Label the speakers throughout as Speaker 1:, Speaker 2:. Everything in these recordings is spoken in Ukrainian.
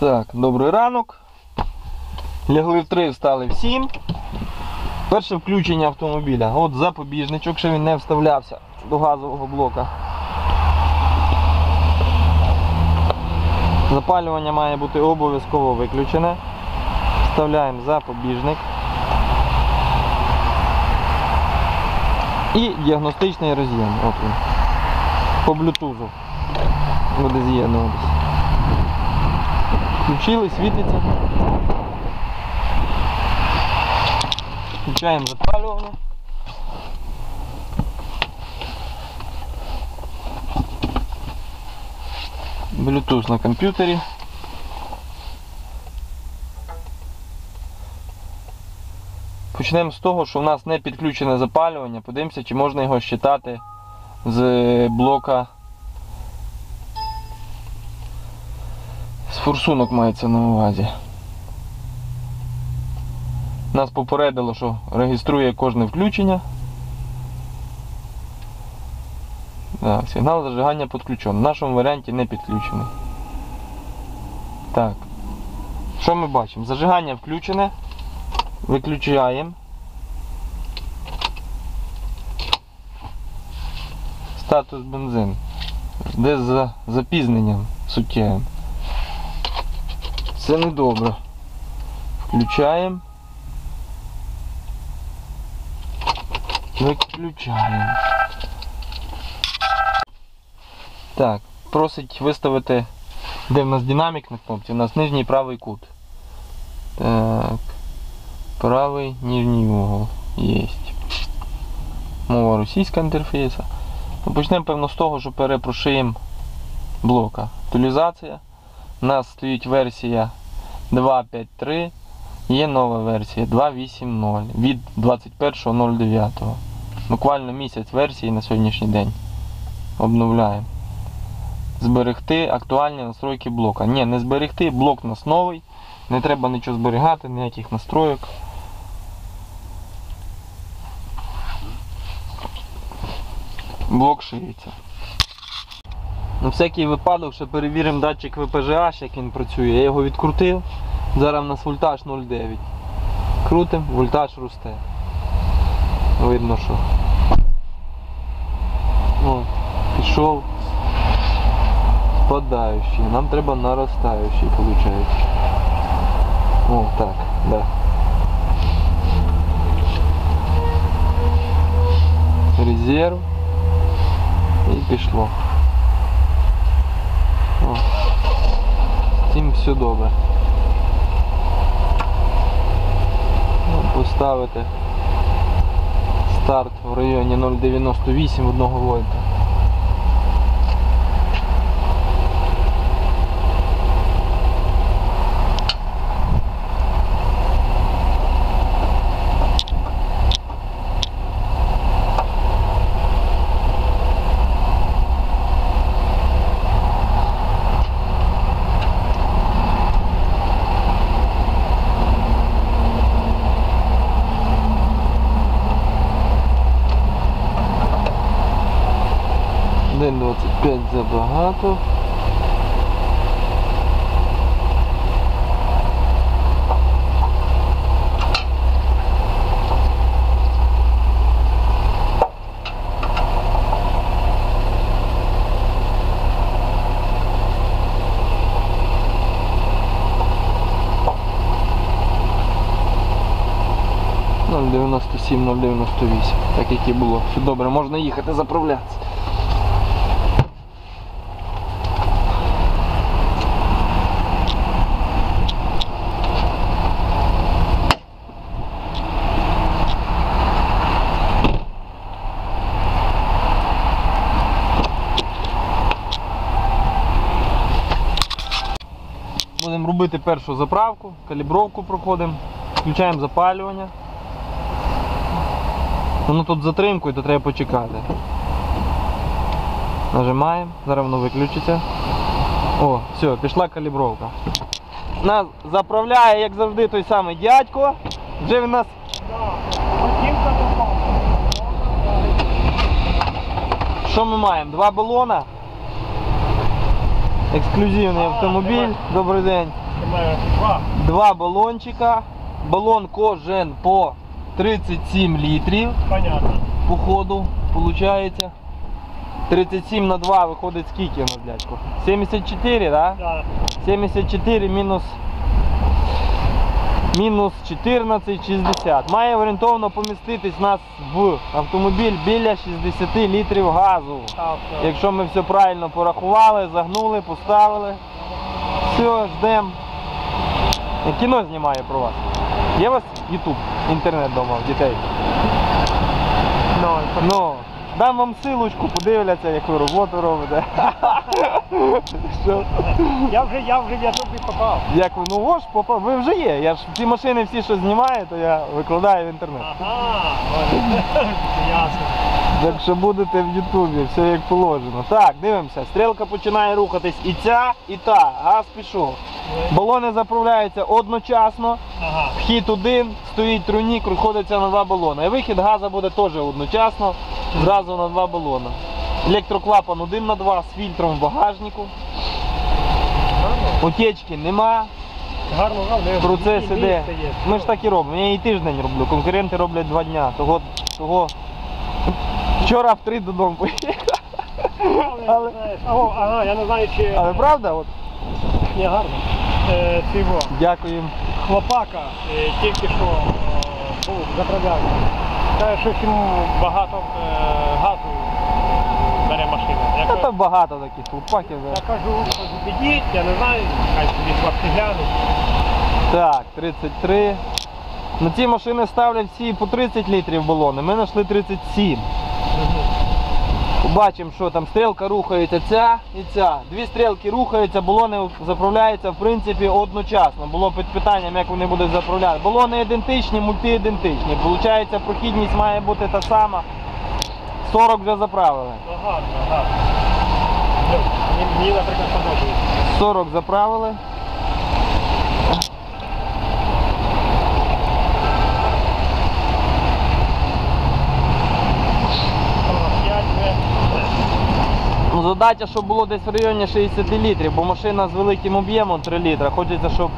Speaker 1: Так, добрий ранок. Лягли в 3, встали в 7. Перше включення автомобіля. От запобіжничок, що він не вставлявся до газового блока. Запалювання має бути обов'язково виключене. Вставляємо запобіжник. І діагностичний роз'єм. По блютузу. Буде з'єднуватися. Включили, світиться. Включаємо запалювання. Bluetooth на комп'ютері. Почнемо з того, що в нас не підключене запалювання. Подивимося, чи можна його щитати з блока. Форсунок мається на увазі. Нас попередило, що реєструє кожне включення. Так, сигнал зажигання підключений. В нашому варіанті не підключений. Так. Що ми бачимо? Зажигання включене. Виключаємо. Статус бензин. Де за запізненням суттєвим. Це недобре. Включаємо. Виключаємо. Так, просить виставити, де в нас динамік на кнопці, у нас нижній правий кут. Так. Правий нижній угол. Єсть. Мова російська інтерфейса. Ну, Почнемо, певно, з того, що перепрошуємо блока. Актуалізація. У нас стоїть версія 2.5.3. Є нова версія 2.8.0 від 21.09. Буквально місяць версії на сьогоднішній день. Обновляємо. Зберегти актуальні настройки блока. Ні, не зберегти, блок у нас новий. Не треба нічого зберігати, ніяких настройок. Блок шиється. На всякий випадок ще перевіримо датчик ВПЖH, як він працює. Я його відкрутив. Зараз у нас вольтаж 0,9. Крутим, вольтаж росте. Видно, що. О, пішов. Спадаючий. Нам треба наростаючий, виходить. О, так, да. Резерв. І пішло. О. З все добре. Ну, Поставити старт в районі 0,98 1 вольта. 0,97-098, так як і було. Все добре, можна їхати заправлятися. Будемо робити першу заправку, калібровку проходимо, включаємо запалювання. Воно тут затримкою, то треба почекати. Нажимаємо, зараз воно виключиться. О, все, пішла калібровка. Нас заправляє, як завжди, той самий дядько. Вже він нас Що ми маємо? Два балона. Ексклюзивний автомобіль. Добрий день.
Speaker 2: Два
Speaker 1: балончика. Балон кожен по 37 літрів.
Speaker 2: Понятно.
Speaker 1: по ходу виходить. 37 на 2 виходить скільки у нас, дядько? 74, да?
Speaker 2: Да.
Speaker 1: 74 мінус мінус 14, 60. Має орієнтовно поміститись у нас в автомобіль біля 60 літрів газу.
Speaker 2: Так, так.
Speaker 1: Якщо ми все правильно порахували, загнули, поставили. Все, ждемо. Кіно знімаю про вас. Є у вас YouTube, інтернет вдома в дітей?
Speaker 2: Ну,
Speaker 1: Ну, дам вам силочку, подивляться, як ви роботу робите. Що?
Speaker 2: я вже, я вже в Ютубі попав.
Speaker 1: Як ви, ну вож, попа, ви вже є. Я ж ці машини всі, що знімаю, то я викладаю в інтернет.
Speaker 2: Ага, ясно.
Speaker 1: Так що будете в Ютубі, все як положено. Так, дивимося, стрілка починає рухатись і ця, і та. Газ пішов. Балони заправляються одночасно.
Speaker 2: Ага.
Speaker 1: Вхід один, стоїть трунік, розходиться на два балони. І вихід газу буде теж одночасно, зразу на два балони. Електроклапан один на два з фільтром в багажнику. Утечки нема,
Speaker 2: Гарно, гарно.
Speaker 1: процес іде. Ми ж так і робимо. Я і тиждень роблю, конкуренти роблять два дня. Того, того... Вчора в три додому поїхав.
Speaker 2: Але, О, ага, я не знаю, чи
Speaker 1: Але правда, от,
Speaker 2: Ні, гарно. Е,
Speaker 1: дякую.
Speaker 2: Хлопака е, тільки що е, був заправляв. Каже, що йому багато е, газу бере машина. Я,
Speaker 1: Та
Speaker 2: кажу-
Speaker 1: там багато таких хлопаків.
Speaker 2: я кажу, кажу, підіть, я не знаю, хай собі хлопці глянуть.
Speaker 1: Так, 33. На ці машини ставлять всі по 30 літрів балони. Ми знайшли 37. Побачимо, що там стрілка рухається ця і ця. Дві стрілки рухаються, балони заправляються в принципі одночасно. Було під питанням, як вони будуть заправляти. Балони ідентичні, мульти ідентичні. Получається, прохідність має бути та сама. 40 вже заправили.
Speaker 2: Ну гарно, гарно. Ну, мені, наприклад, подобається.
Speaker 1: 40 заправили.
Speaker 2: П'ять вже.
Speaker 1: Ну, задача, щоб було десь в районі 60 літрів, бо машина з великим об'ємом 3 літра. Хочеться, щоб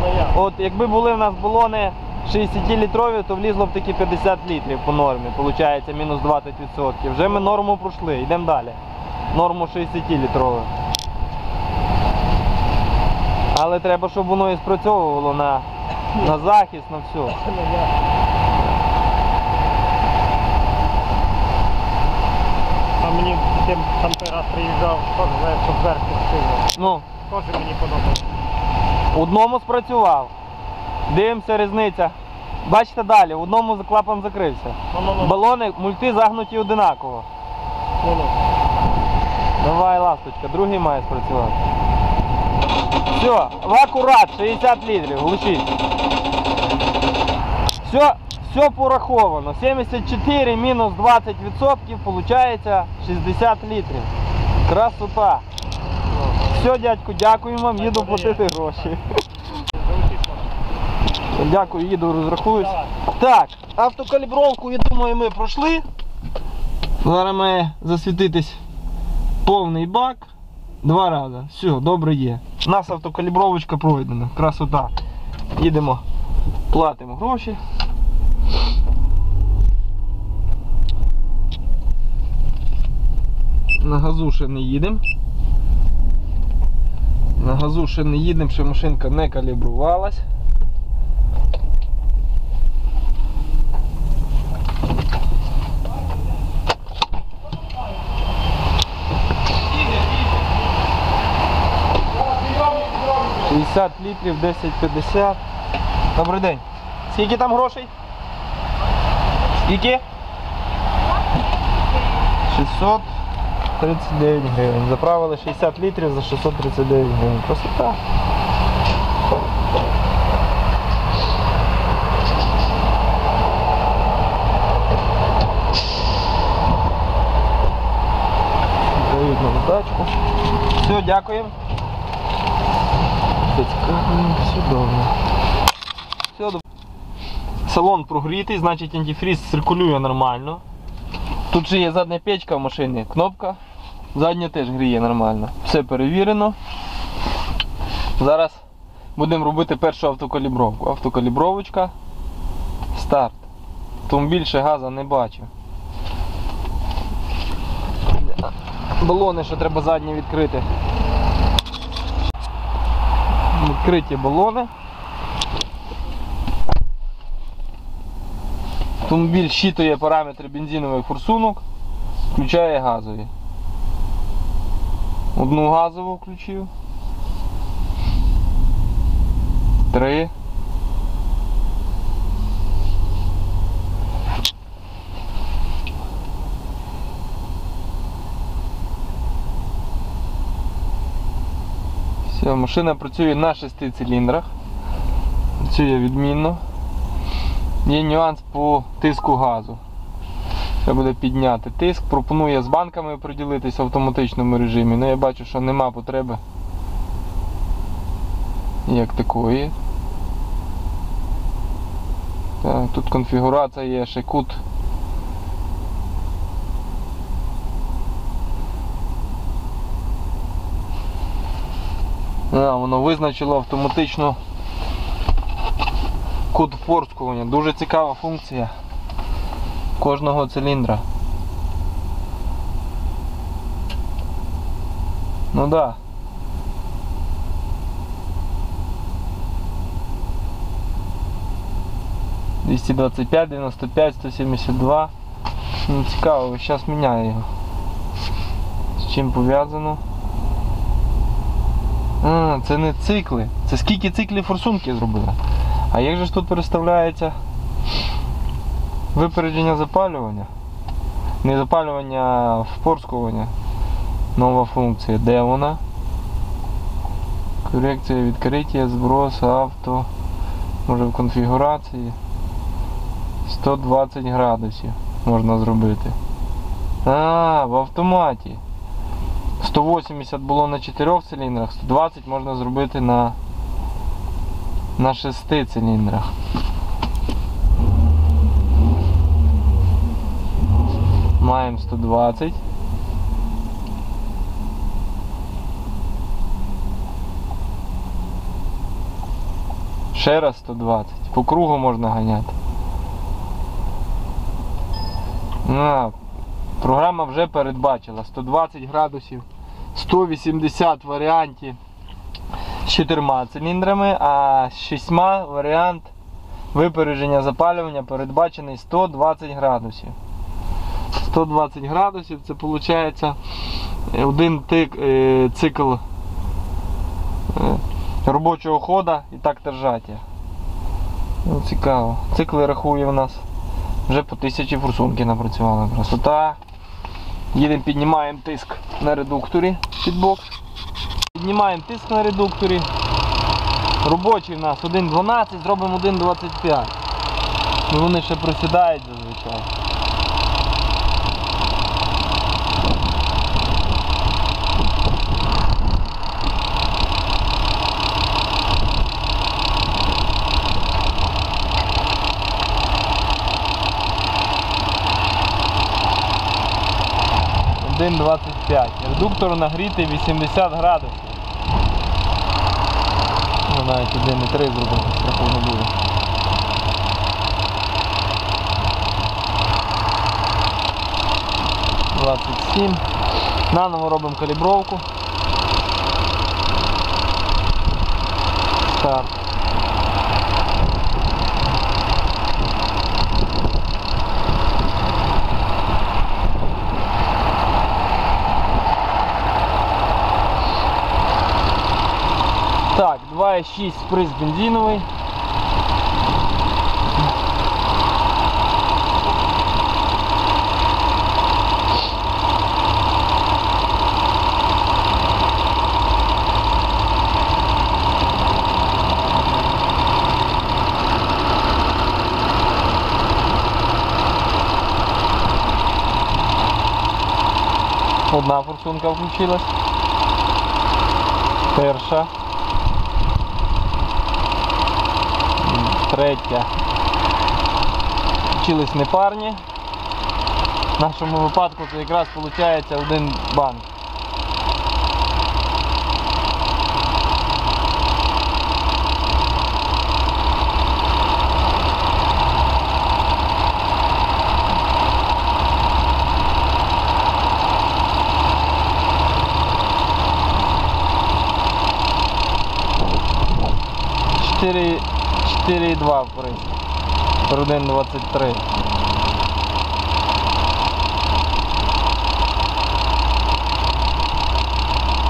Speaker 2: Ну.
Speaker 1: От якби були в нас балони 60-літрові, то влізло б таки 50 літрів по нормі. Получається мінус 20%. Вже ми норму пройшли, йдемо далі. Норму 60-літрову. Але треба, щоб воно і спрацьовувало на, на захист, на все.
Speaker 2: Ну я. А мені тим там той раз приїжджав, що зверху сильно.
Speaker 1: Ну,
Speaker 2: Теж мені подобається.
Speaker 1: в одному спрацював. Дивимося різниця. Бачите далі, в одному клапан закрився.
Speaker 2: Ну, ну, ну.
Speaker 1: Балони мульти загнуті одинаково.
Speaker 2: Ну, ну.
Speaker 1: Давай, ласточка, другий має спрацювати. Все, в акурат 60 літрів, глушіть. Все, все пораховано. 74 мінус 20% получається 60 літрів. Красота. Все, дядьку, дякую вам, їду платити гроші. Дякую, їду розрахуюсь. Так, автокалібровку, я думаю, ми пройшли. Зараз має засвітитись повний бак. Два рази. Все, добре є. У нас автокалібровочка пройдена. Красота. Їдемо, платимо гроші. На газу ще не їдемо. На газу ще не їдемо, ще машинка не калібрувалась. — 60 літрів, 10,50. Добрий день. Скільки там грошей? Скільки? 639 гривень. Заправили 60 літрів за 639 гривень. Красота. Дають нам здачку. Все, дякуємо. Все добре. Салон прогрітий, значить антифріз циркулює нормально. Тут же є задня печка в машині, кнопка. Задня теж гріє нормально. Все перевірено. Зараз будемо робити першу автокалібровку. Автокалібровочка. Старт. Автомобіль ще газа не бачив. Балони, що треба задні відкрити. Відкриті балони. Автомобіль щитує параметри бензинових форсунок, включає газові. Одну газову включив. Три. Все, машина працює на шести циліндрах. Працює відмінно. Є нюанс по тиску газу. Треба буде підняти тиск. Пропонує з банками приділитися в автоматичному режимі, але я бачу, що нема потреби як такої. Так, тут конфігурація є ще кут. А, воно визначило автоматично кут впорскування. Дуже цікава функція кожного циліндра. Ну да. Двісті двадцять п'ять, дев'яносто п'ять, сто сімдесят два. Ну, цікаво, зараз міняю його. З чим пов'язано? А, це не цикли. Це скільки циклів форсунки зробили. А як же ж тут переставляється випередження запалювання? Не запалювання, а впорскування. Нова функція. Де вона? Корекція відкриття, зброс, авто. Може в конфігурації. 120 градусів можна зробити. А, в автоматі. 180 було на 4 циліндрах, 120 можна зробити на, на 6 циліндрах. Маємо 120. Ще раз 120. По кругу можна ганяти. А, програма вже передбачила 120 градусів, 180 варіантів з 4 циліндрами, а з 6 варіант випередження запалювання передбачений 120 градусів. 120 градусів це виходить один тик, е, цикл е, робочого хода і так держаття. Ну, цікаво. Цикли рахує у нас. Вже по тисячі форсунки напрацювали. Красота. Їдемо, піднімаємо тиск на редукторі під бокс. Піднімаємо тиск на редукторі. Робочий у нас 1.12, зробимо 1.25. Ну, Вони ще просідають зазвичай. Один 25. Редуктор нагрітий 80 градусів. Ну, навіть 1,3 зробити, страху не буде. Двадцять сім. Наново робимо калібровку. Старт. 2,6 сприс бензиновий. Одна форсунка включилась. Перша. третя. Вчились не парні. В нашому випадку це якраз виходить один банк. Чотири 4,2 вприск. 1,23.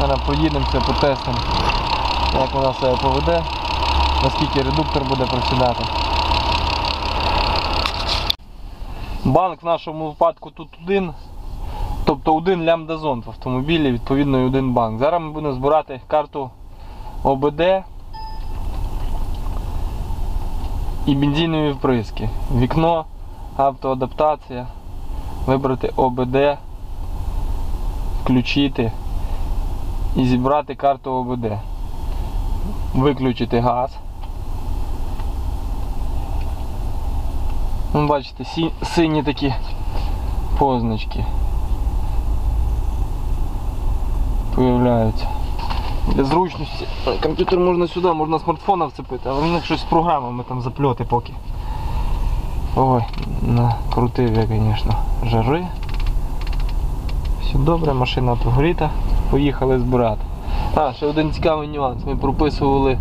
Speaker 1: Зараз поїдемося, потестимо, як вона себе поведе, наскільки редуктор буде просідати. Банк в нашому випадку тут один, тобто один лямбда-зонд в автомобілі, відповідно і один банк. Зараз ми будемо збирати карту ОБД і бензинові вприски. Вікно, автоадаптація, вибрати ОБД, включити і зібрати карту ОБД. Виключити газ. Ну, бачите, сі- сині такі позначки появляються. Для зручності. Комп'ютер можна сюди, можна смартфона вцепити, але в них щось з програмами там запльоти поки. Ой, накрутив я, звісно, жари. Все добре, машина прогріта. Поїхали збирати. А, ще один цікавий нюанс. Ми прописували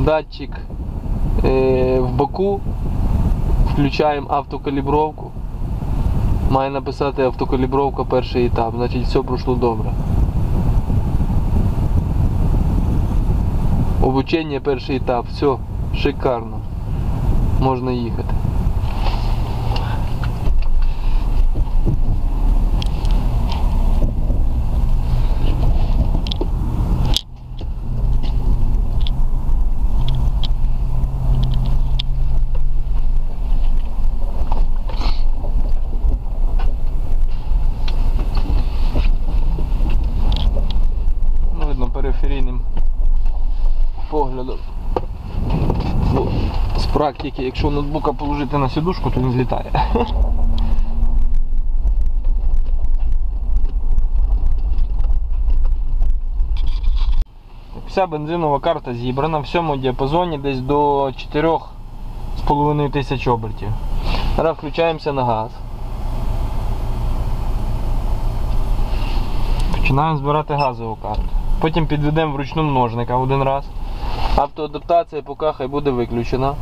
Speaker 1: датчик е, в боку, включаємо автокалібровку. Має написати автокалібровка перший етап, значить все пройшло добре. Обучення перший етап, все, шикарно. Можна їхати. Ну, видно периферійним поглядом. Ну, з практики, якщо ноутбука положити на сідушку, то він злітає. Вся бензинова карта зібрана в цьому діапазоні десь до 4,5 тисяч обертів. Зараз включаємося на газ. Починаємо збирати газову карту. Потім підведемо вручну множника один раз. Автоадаптація поки хай буде виключена.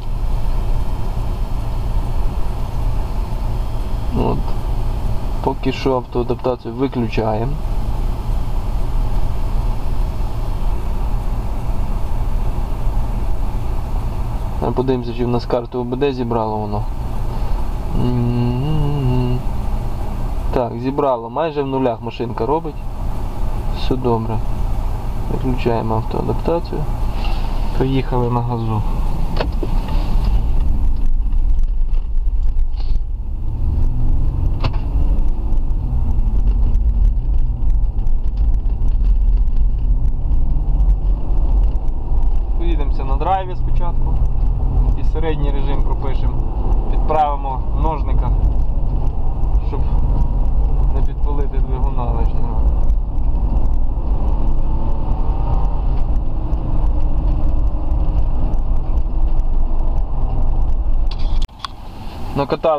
Speaker 1: От. Поки що автоадаптацію виключаємо. Подивимося, чи в нас карту ОБД зібрало воно. Так, зібрало. Майже в нулях машинка робить. Все добре. Виключаємо автоадаптацію. Поїхали на газу.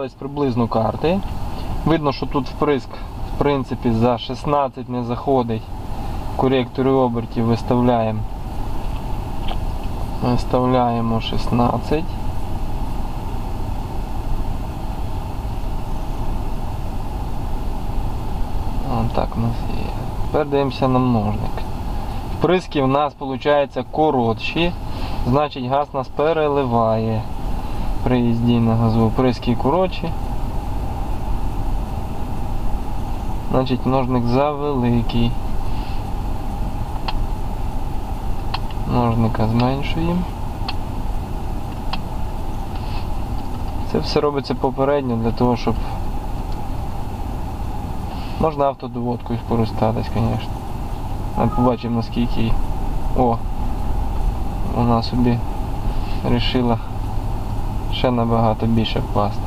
Speaker 1: Накатались приблизно карти. Видно, що тут вприск в принципі за 16 не заходить. Коректори обертів виставляємо. Виставляємо 16. Вон так у нас є. Тепер дивимося на множник. Вприски в нас виходить коротші, значить газ нас переливає при їзді на газу. Вприски коротші. Значить множник завеликий. Множника зменшуємо. Це все робиться попередньо для того, щоб можна автодоводкою скористатись, звісно. Ми побачимо наскільки. О! Вона собі вирішила ще набагато більше вкласти.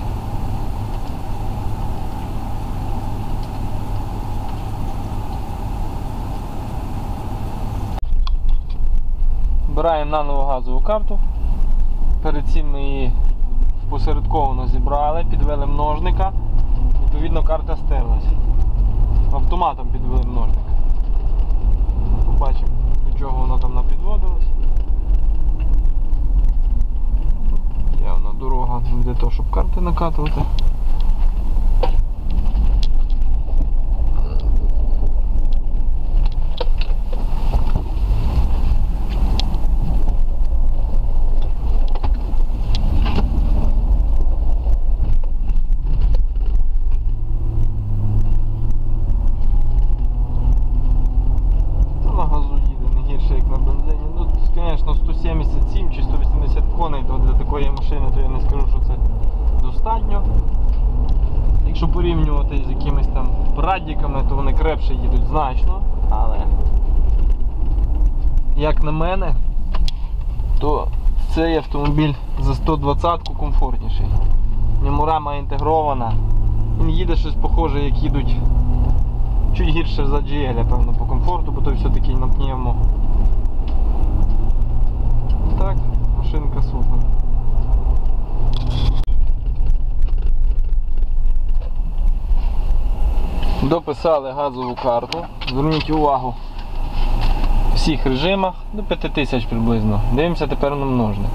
Speaker 1: Збираємо наново газову карту. Перед цим ми її посередковано зібрали, підвели множника. Відповідно карта стерлась. Автоматом підвели множник. Побачимо, до чого воно там напідводилось. Того, щоб карти накатувати. Та на газу їде не гірше, як на бензині. Ну, звісно, 177 чи 180 коней, то для такої машини, то я не скажу, що це достатньо. Якщо порівнювати з якимись там прадіками, то вони крепше їдуть значно, але як на мене, то цей автомобіль за 120-ку комфортніший. Ньому рама інтегрована. Він їде щось похоже, як їдуть чуть гірше за GL, певно, по комфорту, бо той все-таки на пневмо. Так, машинка супер. Дописали газову карту. Зверніть увагу. В всіх режимах до 5000 приблизно. Дивимося тепер на множник.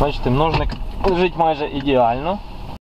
Speaker 1: Бачите, множник лежить майже ідеально.